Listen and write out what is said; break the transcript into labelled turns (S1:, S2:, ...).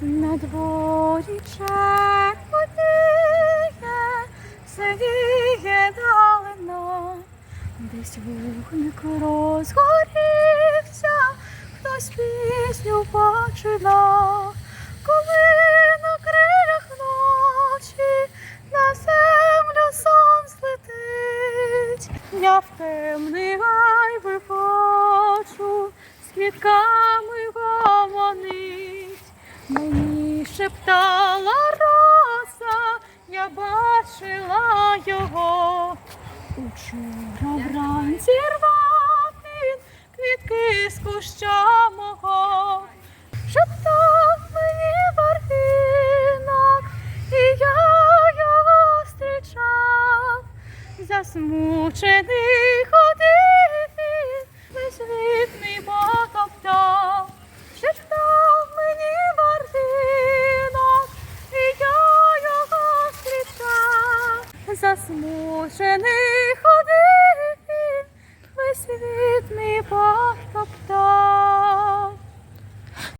S1: На дворі червоніє, сивіє далина, десь вогник розгорівся, хтось пісню починав, коли на крилях ночі на землю сон злетить. Я в темний гай виходжу, з квітками гомонить. Мені шептала роса, я бачила його. Учора вранці рвав він квітки з куща мого. Шептав мені барвінок, і я його зустрічав. Засмучений засмучений ходив, весь світ мій пах.